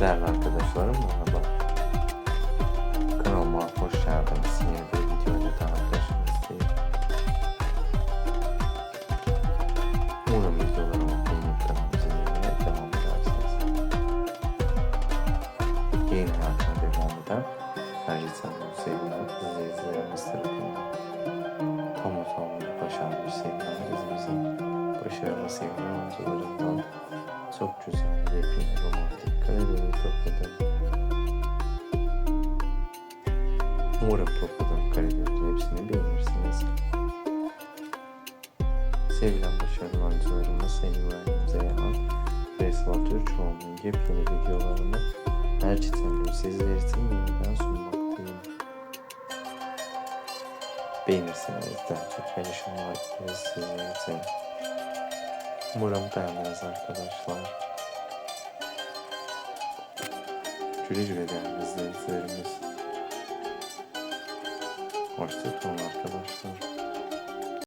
Değerli arkadaşlarım merhaba. Kanalıma hoş geldiniz. Yeni bir videoyla daha karşınızdayım. Umarım videolarımı beğenip kanalımı izlemeye devam edersiniz. Yayın hayatına devam eden Anadolu sevgiler izleyicilerimiz tarafından kamu savunmayı başarmış sevgiler dizimizin başarılı sevgili oyuncularından çok güzel yepyeni romantik kareleri Umarım topladığım karelerin hepsini beğenirsiniz. Sevilen başarılı oyuncularımız Sayın İbrahim Zeyhan ve Sıla Türkoğlu'nun yepyeni videolarını her çetin sizler için yeniden sunmaktayım. Beğenirseniz daha çok paylaşımlar isteriz sizler için. Umarım beğendiniz arkadaşlar. Güle güle değerli izleyicilerimiz. Hoşçakalın arkadaşlar.